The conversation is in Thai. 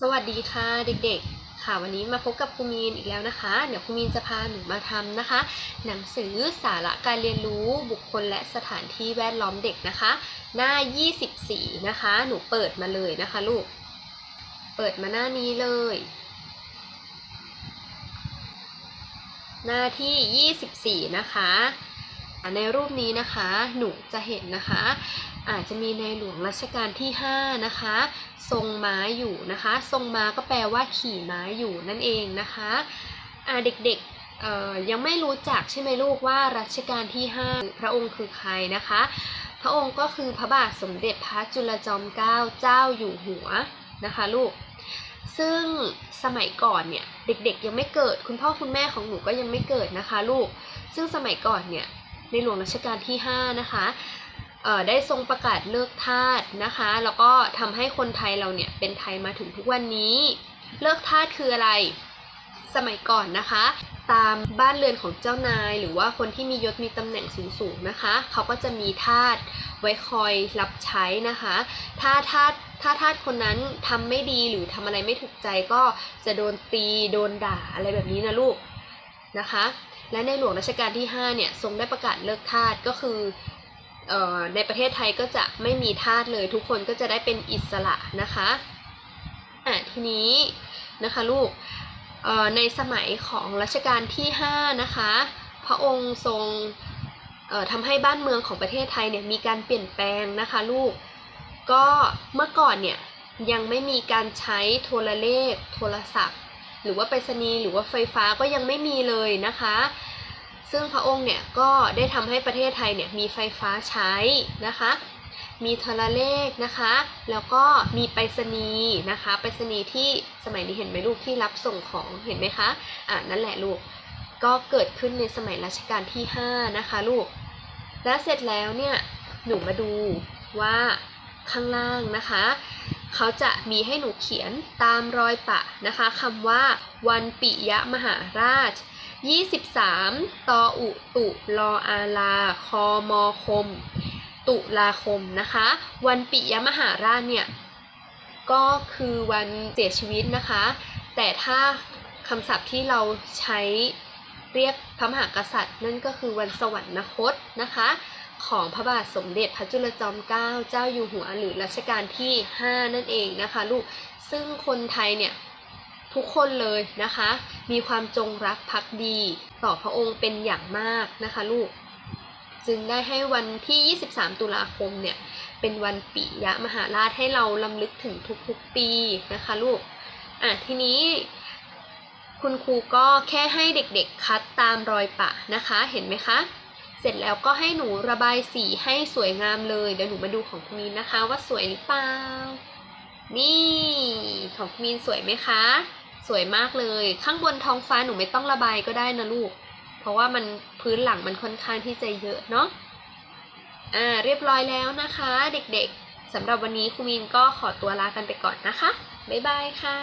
สวัสดีค่ะเด็กๆ ค่ะวันนี้มาพบกับครูมีนอีกแล้วนะคะ เดี๋ยวครูมีนจะพาหนูมาทำนะคะ หนังสือสาระการเรียนรู้บุคคลและสถานที่แวดล้อมเด็กนะคะ หน้า 24 นะคะ หนูเปิดมาเลยนะคะลูก เปิดมาหน้านี้เลย หน้าที่ 24 นะคะ ในรูปนี้นะคะหนูจะเห็นนะคะ อาจจะมีในหลวงรัชกาลที่ 5 นะคะ ทรงม้าอยู่นะคะ ทรงม้าก็แปลว่าขี่ม้าอยู่นั่นเองนะคะเด็กๆยังไม่รู้จักใช่ไหมลูกว่ารัชกาลที่ 5 พระองค์คือใครนะคะ พระองค์ก็คือพระบาทสมเด็จพระจุลจอมเกล้าเจ้าอยู่หัวนะคะลูกซึ่งสมัยก่อนเนี่ยเด็กๆยังไม่เกิด คุณพ่อคุณแม่ของหนูก็ยังไม่เกิดนะคะ ลูก ซึ่งสมัยก่อนเนี่ย ในหลวงรัชกาลที่ 5 นะคะได้ทรงประกาศเลิกทาสนะคะ แล้วก็ทำให้คนไทยเราเนี่ยเป็นไทยมาถึงทุกวันนี้ เลิกทาสคืออะไร สมัยก่อนนะคะ ตามบ้านเรือนของเจ้านาย หรือว่าคนที่มียศมีตำแหน่งสูงๆนะคะ เขาก็จะมีทาสไว้คอยรับใช้นะคะ ถ้าทาสถ้าทาสคนนั้นทำไม่ดีหรือทำอะไรไม่ถูกใจก็จะโดนตีโดนด่าอะไรแบบนี้นะลูกนะคะ และในหลวงรัชกาลที่ 5 เนี่ยทรงได้ประกาศเลิกทาสก็คืออในประเทศไทยก็จะไม่มีทาสเลย ทุกคนก็จะได้เป็นอิสระนะคะอะทีนี้นะคะลูกในสมัยของรัชกาลที่ 5 นะคะ พระองค์ทรงทำให้บ้านเมืองของประเทศไทยเนี่ยมีการเปลี่ยนแปลงนะคะลูก ก็เมื่อก่อนเนี่ยยังไม่มีการใช้โทรเลขโทรศัพท์ หรือว่าไปรษณีย์หรือว่าไฟฟ้าก็ยังไม่มีเลยนะคะ ซึ่งพระองค์เนี่ยก็ได้ทำให้ประเทศไทยเนี่ยมีไฟฟ้าใช้นะคะมีโทรเลขนะคะ แล้วก็มีไปรษณีย์นะคะ ไปรษณีย์ที่สมัยนี้เห็นไหมลูกที่รับส่งของเห็นไหมคะ อ่านั่นแหละลูก ก็เกิดขึ้นในสมัยรัชกาลที่ 5 นะคะลูก และเสร็จแล้วเนี่ย หนูมาดูว่าข้างล่างนะคะ เขาจะมีให้หนูเขียนตามรอยปะนะคะคำว่า วันปิยมหาราช 23 ตออุตุลออาลา คอมอคม ตุลาคมนะคะ วันปิยมหาราชเนี่ยก็คือวันเสียชีวิตนะคะ แต่ถ้าคำศัพท์ที่เราใช้เรียกพระมหากษัตริย์ นั่นก็คือวันสวรรคตนะคะ ของพระบาทสมเด็จพระจุลจอมเกล้าเจ้าอยู่หัวหรือรัชกาลที่ 5 นั่นเองนะคะลูกซึ่งคนไทยเนี่ยทุกคนเลยนะคะ มีความจงรักภักดี ต่อพระองค์เป็นอย่างมากนะคะลูกจึงได้ให้วันที่ 23 ตุลาคมเนี่ยเป็นวันปิยะมหาราชให้เราลำลึกถึงทุกๆปีนะคะลูกอะทีนี้คุณครูก็แค่ให้เด็กๆคัดตามรอยปะนะคะเห็นไหมคะ เสร็จแล้วก็ให้หนูระบายสีให้สวยงามเลย เดี๋ยวหนูมาดูของคุณมีนนะคะ ว่าสวยหรือเปล่า นี่ของคุณมีนสวยไหมคะ สวยมากเลย ข้างบนท้องฟ้าหนูไม่ต้องระบายก็ได้นะลูก เพราะว่ามันพื้นหลังมันค่อนข้างที่จะเยอะเนาะ อ่าเรียบร้อยแล้วนะคะ เด็กๆสำหรับวันนี้ครูมีนก็ขอตัวลากันไปก่อนนะคะ บ๊ายบายค่ะ